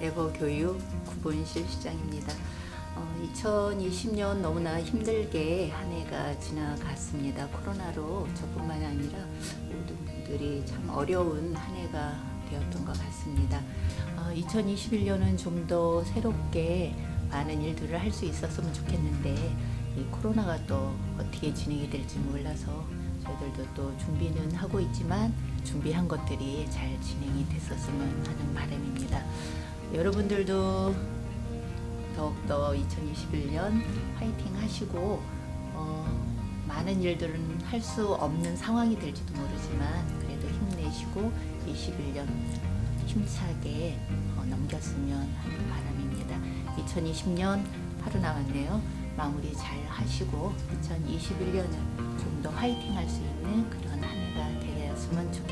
대호교육 구본실 시장입니다. 어, 2020년 너무나 힘들게 한 해가 지나갔습니다. 코로나로 저뿐만 아니라 모든 분들이 참 어려운 한 해가 되었던 것 같습니다. 어, 2021년은 좀 더 새롭게 많은 일들을 할 수 있었으면 좋겠는데 이 코로나가 또 어떻게 진행이 될지 몰라서 저희들도 또 준비는 하고 있지만 준비한 것들이 잘 진행이 됐었으면 하는 바람입니다. 여러분들도 더욱더 2021년 화이팅 하시고 어, 많은 일들은 할 수 없는 상황이 될지도 모르지만 그래도 힘내시고 21년 힘차게 어, 넘겼으면 하는 바람입니다. 2020년 하루 남았네요. 마무리 잘 하시고 2021년은 좀더 화이팅 할 수 있는 그런 한 해가 되었으면 좋겠습니다.